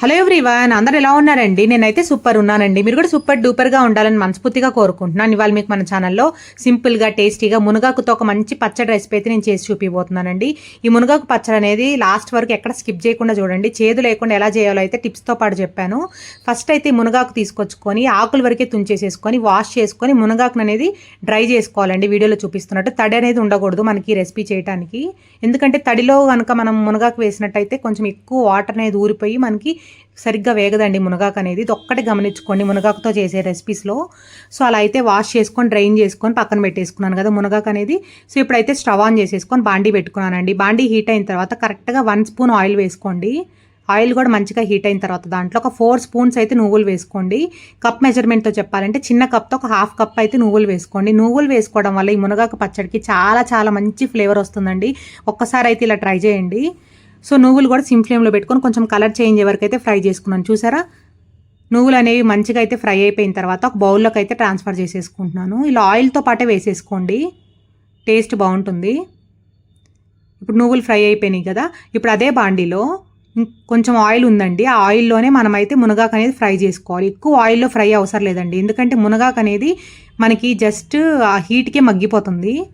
Hello everyone అందరు ఎలా ఉన్నారండి? నేనైతే సూపర్ ఉన్నానండి. మీరు కూడా సూపర్ డూపర్గా ఉండాలని మనస్ఫూర్తిగా కోరుకుంటున్నాను. ఇవాళ మీకు మన ఛానల్లో సింపుల్గా టేస్టీగా మునగాకుతో ఒక మంచి పచ్చడి రెసిపీ అయితే నేను చేసి చూపిపోతున్నానండి ఈ మునగాకు పచ్చడి అనేది లాస్ట్ వరకు ఎక్కడ స్కిప్ చేయకుండా చూడండి. చేదు లేకుండా ఎలా చేయాలో అయితే టిప్స్తో పాటు చెప్పాను. ఫస్ట్ అయితే మునగాకు తీసుకొచ్చుకొని ఆకుల వరకే తుంచేసేసుకొని వాష్ చేసుకొని మునగాకును అనేది డ్రై చేసుకోవాలండి. వీడియోలో చూపిస్తున్నట్టు తడి అనేది ఉండకూడదు మనకి రెసిపీ చేయడానికి ఎందుకంటే తడిలో కనుక మనం మునగాకు వేసినట్టయితే కొంచెం ఎక్కువ వాటర్ అనేది ఊరిపోయి మనకి సరిగ్గా వేగదండి మునగాకు అనేది. ఇది ఒక్కటి గమనించుకోండి మునగాకుతో చేసే రెసిపీస్లో సో అలా అయితే వాష్ చేసుకొని డ్రైన్ చేసుకొని పక్కన పెట్టేసుకున్నాను కదా మునగాకు అనేది. సో ఇప్పుడైతే స్టవ్ ఆన్ చేసేసుకొని బాండీ పెట్టుకున్నానండి. బాండీ హీట్ అయిన తర్వాత కరెక్ట్గా వన్ స్పూన్ ఆయిల్ వేసుకోండి. ఆయిల్ కూడా మంచిగా హీట్ అయిన తర్వాత దాంట్లో ఒక ఫోర్ స్పూన్స్ అయితే నువ్వులు వేసుకోండి. కప్ మెజర్మెంట్తో చెప్పాలంటే చిన్న కప్తో ఒక హాఫ్ కప్ అయితే నువ్వులు వేసుకోండి. నువ్వులు వేసుకోవడం వల్ల ఈ మునగాకు పచ్చడికి చాలా చాలా మంచి ఫ్లేవర్ వస్తుందండి. ఒక్కసారి అయితే ఇలా ట్రై చేయండి. సో నువ్వులు కూడా సిమ్ ఫ్లేమ్లో పెట్టుకొని కొంచెం కలర్ చేంజ్ వరకు అయితే ఫ్రై చేసుకున్నాను. చూసారా? నువ్వులు అనేవి మంచిగా అయితే ఫ్రై అయిపోయిన తర్వాత ఒక బౌల్లోకి అయితే ట్రాన్స్ఫర్ చేసేసుకుంటున్నాను. ఇలా ఆయిల్తో పాటే వేసేసుకోండి. టేస్ట్ బాగుంటుంది. ఇప్పుడు నువ్వులు ఫ్రై అయిపోయినాయి కదా? ఇప్పుడు అదే బాండీలో కొంచెం ఆయిల్ ఉందండి. ఆ ఆయిల్లోనే మనమైతే మునగాకు అనేది ఫ్రై చేసుకోవాలి. ఎక్కువ ఆయిల్లో ఫ్రై అవసరం లేదండి. ఎందుకంటే మునగాకు అనేది మనకి జస్ట్ ఆ హీట్కే మగ్గిపోతుంది.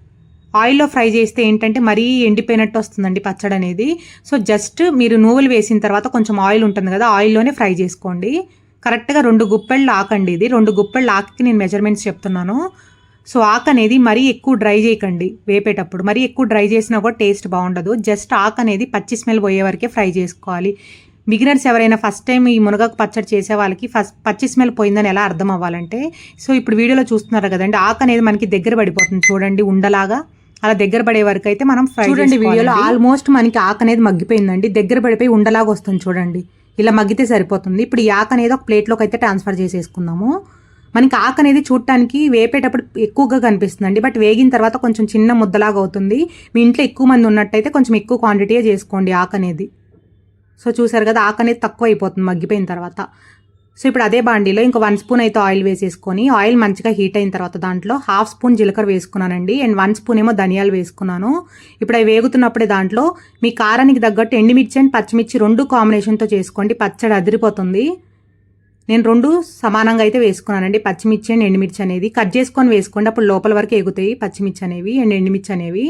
ఆయిల్లో ఫ్రై చేస్తే ఏంటంటే మరీ ఎండిపోయినట్టు వస్తుందండి పచ్చడి అనేది. సో జస్ట్ మీరు నువ్వులు వేసిన తర్వాత కొంచెం ఆయిల్ ఉంటుంది కదా ఆయిల్లోనే ఫ్రై చేసుకోండి. కరెక్ట్గా రెండు గుప్పెళ్ళు ఆకండి ఇది. రెండు గుప్పెళ్ళు ఆకి నేను మెజర్మెంట్స్ చెప్తున్నాను. సో ఆకు అనేది మరీ ఎక్కువ డ్రై చేయకండి వేపేటప్పుడు. మరీ ఎక్కువ డ్రై చేసినా కూడా టేస్ట్ బాగుండదు. జస్ట్ ఆకు అనేది పచ్చి స్మెల్ పోయే వరకే ఫ్రై చేసుకోవాలి. బిగినర్స్ ఎవరైనా ఫస్ట్ టైం ఈ మునగాకు పచ్చడి చేసే వాళ్ళకి ఫస్ట్ పచ్చి స్మెల్ పోయిందని ఎలా అర్థం అవ్వాలంటే. సో ఇప్పుడు వీడియోలో చూస్తున్నారు కదండి ఆకు అనేది మనకి దగ్గర పడిపోతుంది చూడండి ఉండలాగా. అలా దగ్గర పడే వరకు అయితే మనం ఫ్రై చూడండి వీడియోలో ఆల్మోస్ట్ మనకి ఆకు అనేది మగ్గిపోయిందండి. దగ్గర పడిపోయి ఉండలాగా వస్తుంది చూడండి. ఇలా మగ్గితే సరిపోతుంది. ఇప్పుడు ఈ ఆకు అనేది ఒక ప్లేట్లోకి అయితే ట్రాన్స్ఫర్ చేసేసుకుందాము. మనకి ఆకు అనేది చూడటానికి వేపేటప్పుడు ఎక్కువగా కనిపిస్తుందండి. బట్ వేగిన తర్వాత కొంచెం చిన్న ముద్దలాగా అవుతుంది. మీ ఇంట్లో ఎక్కువ మంది ఉన్నట్టయితే కొంచెం ఎక్కువ క్వాంటిటీ చేసుకోండి ఆకు అనేది. సో చూసారు కదా ఆకు అనేది తక్కువ అయిపోతుంది మగ్గిపోయిన తర్వాత. సో ఇప్పుడు అదే బాండీలో ఇంకో వన్ స్పూన్ అయితే ఆయిల్ వేసేసుకొని ఆయిల్ మంచిగా హీట్ అయిన తర్వాత దాంట్లో హాఫ్ స్పూన్ జీలకర్ర వేసుకున్నానండి. అండ్ వన్ స్పూన్ ఏమో ధనియాలు వేసుకున్నాను. ఇప్పుడు అవి వేగుతున్నప్పుడే దాంట్లో మీ కారానికి తగ్గట్టు ఎండుమిర్చి అండ్ పచ్చిమిర్చి రెండు కాంబినేషన్తో చేసుకోండి. పచ్చడి అదిరిపోతుంది. నేను రెండు సమానంగా అయితే వేసుకున్నానండి. పచ్చిమిర్చి అండ్ ఎండుమిర్చి అనేది. కట్ చేసుకొని వేసుకోండి. అప్పుడు లోపల వరకు ఎగుతాయి పచ్చిమిర్చి అనేవి అండ్ ఎండుమిర్చి అనేవి.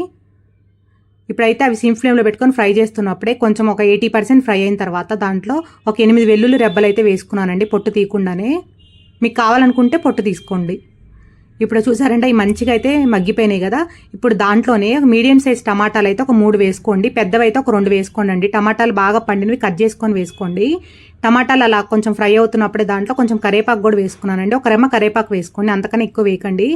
ఇప్పుడైతే అవి సిమ్ ఫ్లేమ్లో పెట్టుకొని ఫ్రై చేస్తున్నప్పుడే కొంచెం ఒక ఎయిటీ పర్సెంట్ ఫ్రై అయిన తర్వాత దాంట్లో ఒక ఎనిమిది వెల్లుల్లి రెబ్బలు అయితే వేసుకున్నానండి పొట్టు తీయకుండానే. మీకు కావాలనుకుంటే పొట్టు తీసుకోండి. ఇప్పుడు చూసారంటే ఈ మంచిగా అయితే మగ్గిపోయినాయి కదా. ఇప్పుడు దాంట్లోనే మీడియం సైజ్ టమాటాలు అయితే ఒక మూడు వేసుకోండి. పెద్దవి అయితే ఒక రెండు వేసుకోండి అండి టమాటాలు బాగా పండినవి కట్ చేసుకొని వేసుకోండి. టమాటాలు అలా కొంచెం ఫ్రై అవుతున్నప్పుడే దాంట్లో కొంచెం కరేపాకు కూడా వేసుకున్నానండి. ఒక రెమ్మ కరేపాకు వేసుకోండి. అంతకన్నా ఎక్కువ వేయకండి.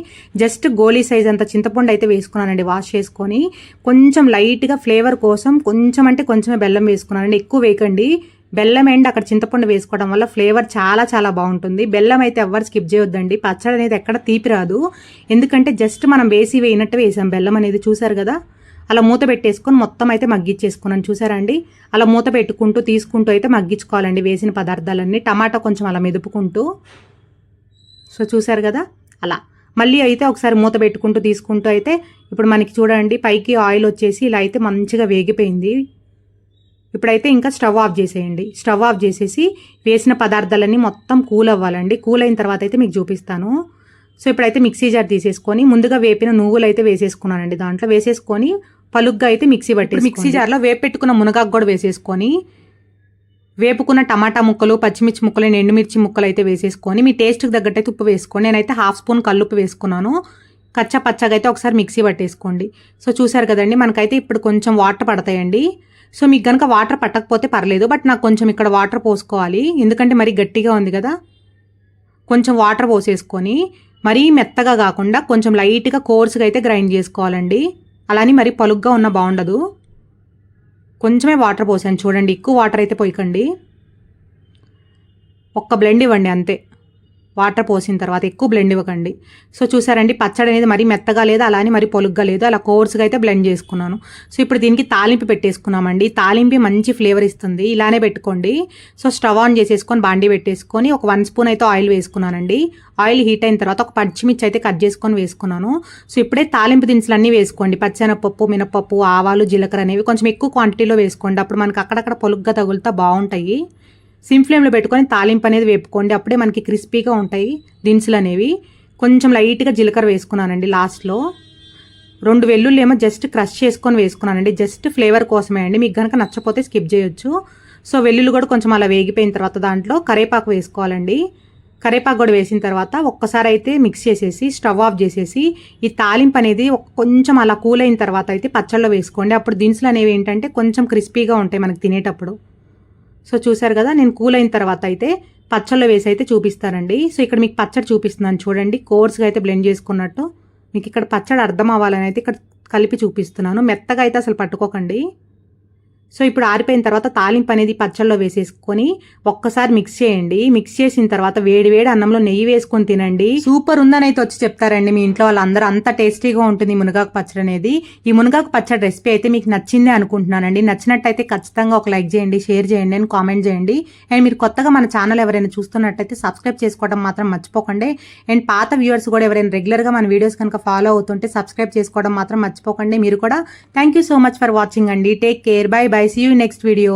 జస్ట్ గోలీ సైజ్ అంత చింతపండు అయితే వేసుకున్నానండి వాష్ చేసుకొని. కొంచెం లైట్గా ఫ్లేవర్ కోసం కొంచెం అంటే కొంచెమే బెల్లం వేసుకున్నానండి. ఎక్కువ వేయకండి. బెల్లం అండ్ అక్కడ చింతపండు వేసుకోవడం వల్ల ఫ్లేవర్ చాలా చాలా బాగుంటుంది. బెల్లం అయితే ఎవ్వరు స్కిప్ చేయొద్దండి. పచ్చడి అనేది ఎక్కడ తీపి రాదు. ఎందుకంటే జస్ట్ మనం వేసి వేయినట్టు వేసాం. బెల్లం అనేది చూసారు కదా? అలా మూత పెట్టేసుకొని మొత్తం అయితే మగ్గించేసుకున్నాను. చూసారా అండి? అలా మూత పెట్టుకుంటూ తీసుకుంటూ అయితే మగ్గించుకోవాలండి వేసిన పదార్థాలన్నీ. టమాటా కొంచెం అలా మెదుపుకుంటూ. సో చూసారు కదా? అలా. మళ్ళీ అయితే ఒకసారి మూత పెట్టుకుంటూ తీసుకుంటూ అయితే ఇప్పుడు మనకి చూడండి పైకి ఆయిల్ వచ్చేసి ఇలా అయితే మంచిగా వేగిపోయింది. ఇప్పుడైతే ఇంకా స్టవ్ ఆఫ్ చేసేయండి. స్టవ్ ఆఫ్ చేసేసి వేసిన పదార్థాలన్నీ మొత్తం కూల్ అవ్వాలండి. కూల్ అయిన తర్వాత అయితే మీకు చూపిస్తాను. సో ఇప్పుడైతే మిక్సీ జార్ తీసేసుకొని ముందుగా వేపిన నువ్వులు అయితే వేసేసుకున్నానండి దాంట్లో. వేసేసుకొని పలుగ్గా అయితే మిక్సీ పట్టి మిక్సీ జార్లో వేపెట్టుకున్న మునగాకు కూడా వేసేసుకొని వేపుకున్న టమాటా ముక్కలు పచ్చిమిర్చి ముక్కలు ఎండుమిర్చి ముక్కలు అయితే వేసేసుకొని మీ టేస్ట్కి తగ్గట్టయితే ఉప్పు వేసుకొని నేనైతే హాఫ్ స్పూన్ కల్లుప్పు వేసుకున్నాను. కచ్చా పచ్చగా అయితే ఒకసారి మిక్సీ పట్టేసుకోండి. సో చూసారు కదండి మనకైతే ఇప్పుడు కొంచెం వాటర్ పడతాయండి. సో మీకు కనుక వాటర్ పట్టకపోతే పర్లేదు బట్ నాకు కొంచెం ఇక్కడ వాటర్ పోసుకోవాలి. ఎందుకంటే మరీ గట్టిగా ఉంది కదా. కొంచెం వాటర్ పోసేసుకొని మరీ మెత్తగా కాకుండా కొంచెం లైట్గా కోర్స్గా అయితే గ్రైండ్ చేసుకోవాలండి. అలానే మరీ పలుగ్గా ఉన్న బాగుండదు. కొంచెమే వాటర్ పోసాను చూడండి ఎక్కువ వాటర్ అయితే పోయకండి. ఒక్క బ్లెండ్ ఇవ్వండి అంతే. వాటర్ పోసిన తర్వాత ఎక్కువ బ్లెండ్ ఇవ్వకండి. సో చూసారండి పచ్చడి అనేది మరీ మెత్తగా లేదు అలానే మరి పొలుగ్గా లేదు. అలా కోర్స్గా అయితే బ్లెండ్ చేసుకున్నాను. సో ఇప్పుడు దీనికి తాలింపు పెట్టేసుకున్నామండి. తాలింపు మంచి ఫ్లేవర్ ఇస్తుంది. ఇలానే పెట్టుకోండి. సో స్టవ్ ఆన్ చేసేసుకొని బాండి పెట్టేసుకొని ఒక వన్ స్పూన్ అయితే ఆయిల్ వేసుకున్నానండి. ఆయిల్ హీట్ అయిన తర్వాత ఒక పచ్చిమిర్చి అయితే కట్ చేసుకొని వేసుకున్నాను. సో ఇప్పుడే తాలింపు దినుసులు అన్నీ వేసుకోండి. పచ్చెనపప్పు మినపప్పు ఆవాలు జీలకర్ర అనేవి కొంచెం ఎక్కువ క్వాంటిటీలో వేసుకోండి. అప్పుడు మనకి అక్కడక్కడ పొలుగ్గా తగులుతా బాగుంటాయి. సిమ్ ఫ్లేమ్లో పెట్టుకొని తాలింపు అనేది వేపుకోండి. అప్పుడే మనకి క్రిస్పీగా ఉంటాయి దినుసులు అనేవి. కొంచెం లైట్గా జీలకర్ర వేసుకున్నానండి లాస్ట్లో. రెండు వెల్లుల్లి ఏమో జస్ట్ క్రష్ చేసుకొని వేసుకున్నానండి. జస్ట్ ఫ్లేవర్ కోసమే అండి. మీకు కనుక నచ్చపోతే స్కిప్ చేయొచ్చు. సో వెల్లుల్లి కూడా కొంచెం అలా వేగిపోయిన తర్వాత దాంట్లో కరేపాకు వేసుకోవాలండి. కరేపాకు కూడా వేసిన తర్వాత ఒక్కసారి అయితే మిక్స్ చేసేసి స్టవ్ ఆఫ్ చేసేసి ఈ తాలింపు అనేది కొంచెం అలా కూల్ అయిన తర్వాత అయితే పచ్చళ్ళలో వేసుకోండి. అప్పుడు దినుసులు అనేవి ఏంటంటే కొంచెం క్రిస్పీగా ఉంటాయి మనకి తినేటప్పుడు. సో చూసారు కదా నేను కూల్ అయిన తర్వాత అయితే పచ్చళ్ళలో వేసి అయితే చూపిస్తానండి. సో ఇక్కడ మీకు పచ్చడి చూపిస్తున్నాను చూడండి కోర్స్గా అయితే బ్లెండ్ చేసుకున్నట్టు. మీకు ఇక్కడ పచ్చడి అర్థం అవ్వాలని అయితే ఇక్కడ కలిపి చూపిస్తున్నాను. మెత్తగా అయితే అసలు పట్టుకోకండి. సో ఇప్పుడు ఆరిపోయిన తర్వాత తాలింపు అనేది పచ్చళ్ళలో వేసేసుకొని ఒక్కసారి మిక్స్ చేయండి. మిక్స్ చేసిన తర్వాత వేడి వేడి అన్నంలో నెయ్యి వేసుకొని తినండి. సూపర్ ఉందని అయితే వచ్చి చెప్తారండి మీ ఇంట్లో వాళ్ళందరూ. అంత టేస్టీగా ఉంటుంది ఈ మునగాకు పచ్చడి అనేది. ఈ మునగాకు పచ్చడి రెసిపీ అయితే మీకు నచ్చిందే అనుకుంటున్నానండి. నచ్చినట్టయితే ఖచ్చితంగా ఒక లైక్ చేయండి షేర్ చేయండి అండ్ కామెంట్ చేయండి. అండ్ మీరు కొత్తగా మన ఛానల్ ఎవరైనా చూస్తున్నట్టయితే సబ్స్క్రైబ్ చేసుకోవడం మాత్రం మర్చిపోకండి. అండ్ పాత వ్యూవర్స్ కూడా ఎవరైనా రెగ్యులర్గా మన వీడియోస్ కనుక ఫాలో అవుతుంటే సబ్స్క్రైబ్ చేసుకోవడం మాత్రం మర్చిపోకండి. మీరు కూడా. Thank you so much for watching అండి. Take care bye bye see you next video